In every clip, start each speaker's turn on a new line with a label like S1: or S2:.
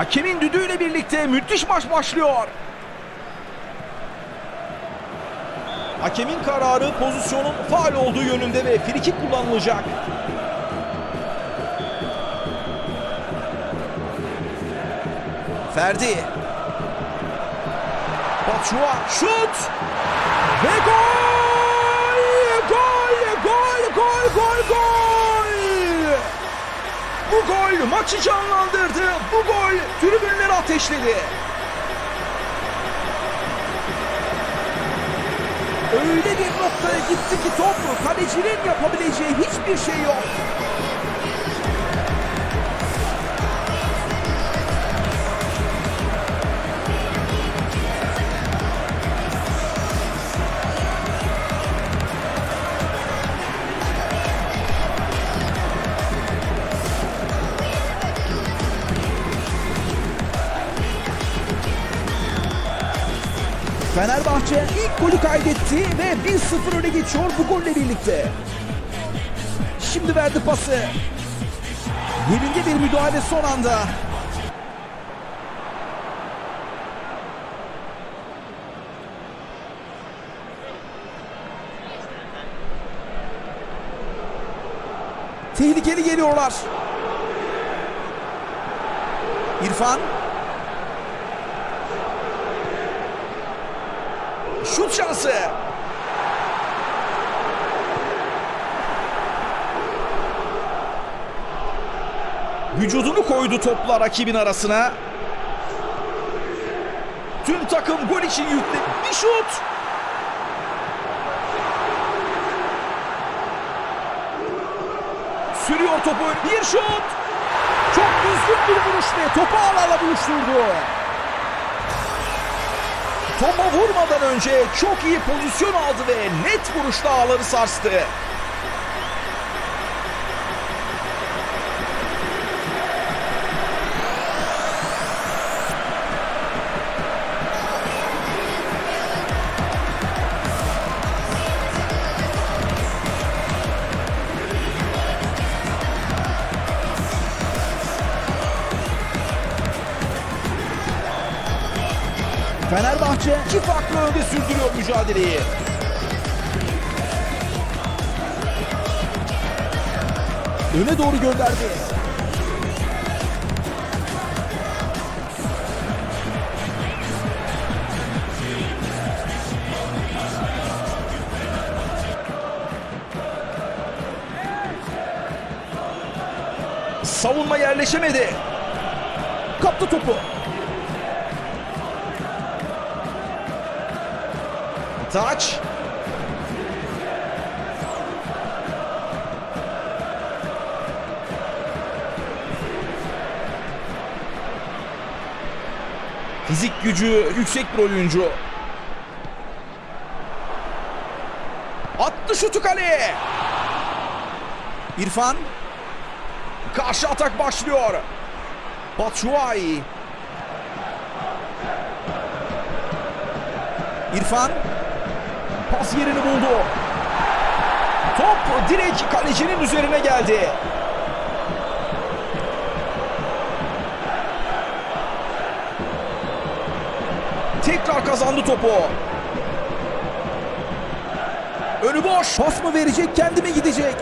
S1: Hakemin düdüğüyle birlikte müthiş maç başlıyor. Hakemin kararı pozisyonun faal olduğu yönünde ve frikik kullanılacak. Ferdi. Batshuayi şut. Ve gol! Bu gol maçı canlandırdı. Bu gol tribünleri ateşledi. Öyle bir noktaya gitti ki top kalecinin yapabileceği hiçbir şey yok. Fenerbahçe ilk golü kaydetti ve 1-0 öne geçiyor bu golle birlikte. Şimdi verdi pası. Yerinde bir müdahale son anda. Tehlikeli geliyorlar. İrfan Şut şansı. Vücudunu koydu topla rakibin arasına. Tüm takım gol için yüklü. Bir şut. Sürüyor topu. Bir şut. Çok düzgün bir vuruş ve topu ağlarla buluşturdu. Topa vurmadan önce çok iyi pozisyon aldı ve net vuruşla ağları sarstı. Fenerbahçe iki farklı önde sürdürüyor mücadeleyi. Öne doğru gönderdi. Savunma yerleşemedi. Kaptı topu. Taç. Fizik gücü yüksek bir oyuncu. Attı şutu kaleye. İrfan. Karşı atak başlıyor. Batshuayi. İrfan. Pas yerini buldu. Top direkt kalecinin üzerine geldi. Tekrar kazandı topu. Önü boş. Pas mı verecek, kendi mi gidecek?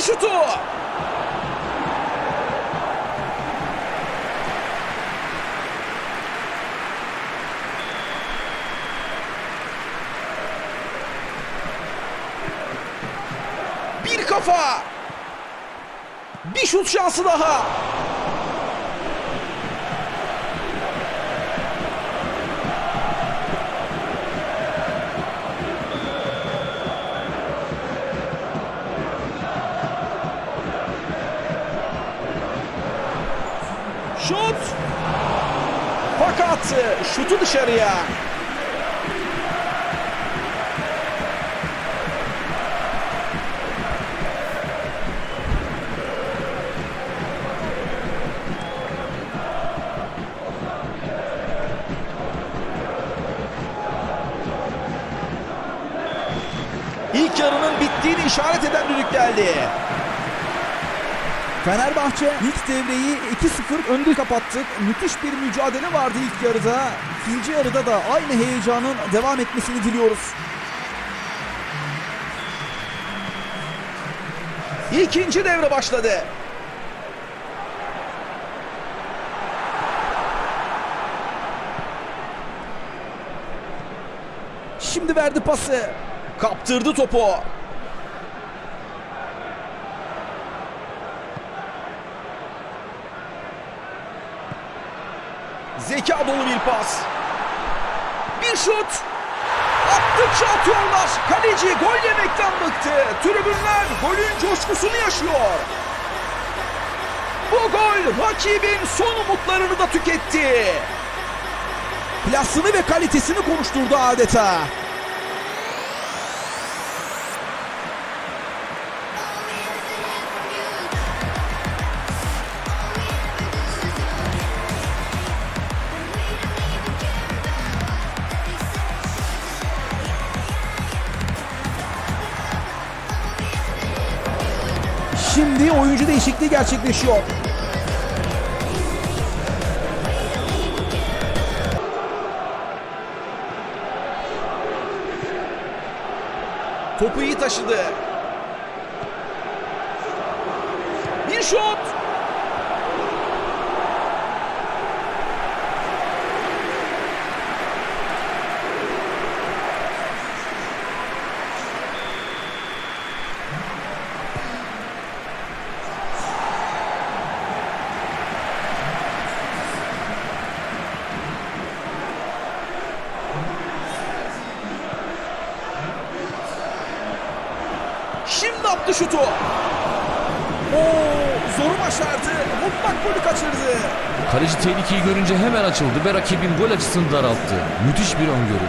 S1: Attı şutu. Bir kafa. Bir şut şansı daha. şut. Fakat e, şutu dışarıya. İlk yarının bittiğini işaret eden düdük geldi.
S2: Fenerbahçe ilk devreyi 2-0 önde kapattık. Müthiş bir mücadele vardı ilk yarıda. İkinci yarıda da aynı heyecanın devam etmesini diliyoruz.
S1: İkinci devre başladı.
S2: Şimdi verdi pası.
S1: Kaptırdı topu. Zeka dolu bir pas. Bir şut. Attıkça atıyorlar. Kaleci gol yemekten bıktı. Tribünler golün coşkusunu yaşıyor. Bu gol rakibin son umutlarını da tüketti.
S2: Klasını ve kalitesini konuşturdu adeta. Şimdi oyuncu değişikliği gerçekleşiyor.
S1: Topu iyi taşıdı. Bir şut. Şimdi attı şutu. Oo, zoru başardı. Mutlak golü kaçırdı.
S3: Kaleci tehlikeyi görünce hemen açıldı ve rakibin gol açısını daralttı. Müthiş bir öngörü.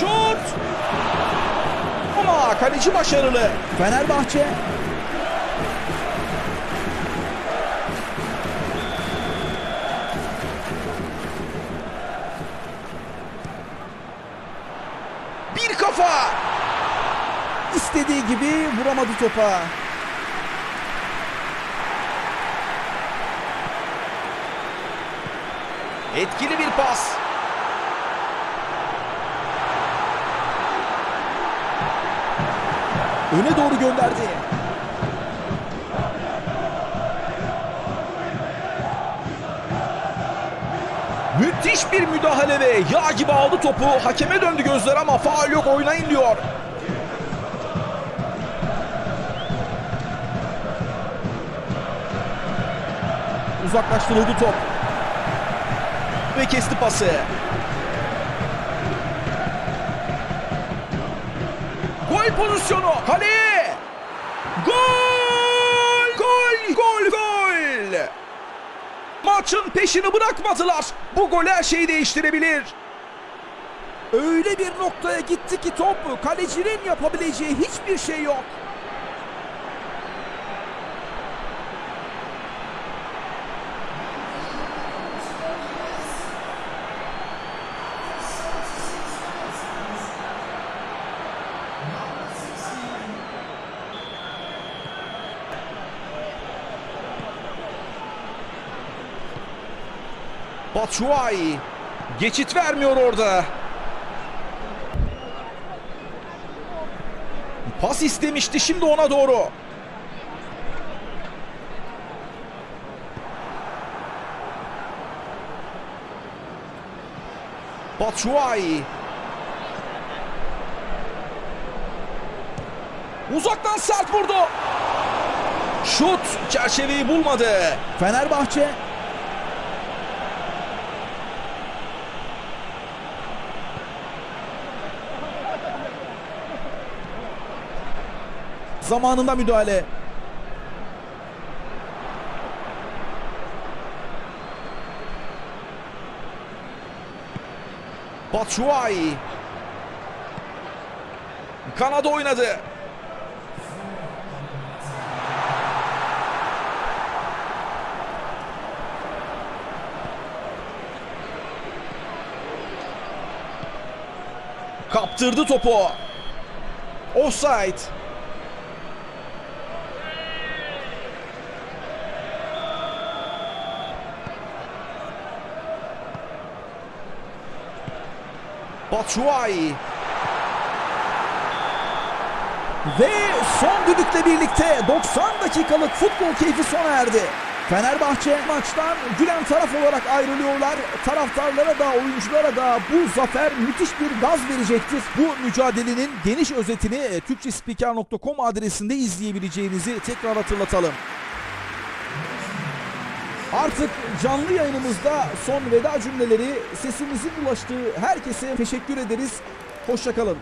S1: Şut. Ama kaleci başarılı.
S2: Fenerbahçe vuramadı topa.
S1: Etkili bir pas.
S2: Öne doğru gönderdi.
S1: Müthiş bir müdahale ve yağ gibi aldı topu. Hakeme döndü gözler ama faal yok oynayın diyor.
S2: Uzaklaştırıldı top.
S1: Ve kesti pası. Gol pozisyonu. Kale. Gol! Gol! Gol! Gol! Maçın peşini bırakmadılar. Bu gol her şeyi değiştirebilir.
S2: Öyle bir noktaya gitti ki top kalecinin yapabileceği hiçbir şey yok.
S1: Batshuayi geçit vermiyor orada. Pas istemişti şimdi ona doğru. Batshuayi. Uzaktan sert vurdu. Şut çerçeveyi bulmadı.
S2: Fenerbahçe Zamanında müdahale.
S1: Batshuayi. Kanada oynadı.
S4: Kaptırdı topu. Offside. Batshuayi.
S1: Ve son düdükle birlikte 90 dakikalık futbol keyfi sona erdi. Fenerbahçe maçtan gülen taraf olarak ayrılıyorlar. Taraftarlara da oyunculara da bu zafer müthiş bir gaz verecektir. Bu mücadelenin geniş özetini e, türkçespiker.com adresinde izleyebileceğinizi tekrar hatırlatalım. Artık canlı yayınımızda son veda cümleleri sesimizin ulaştığı herkese teşekkür ederiz. Hoşçakalın.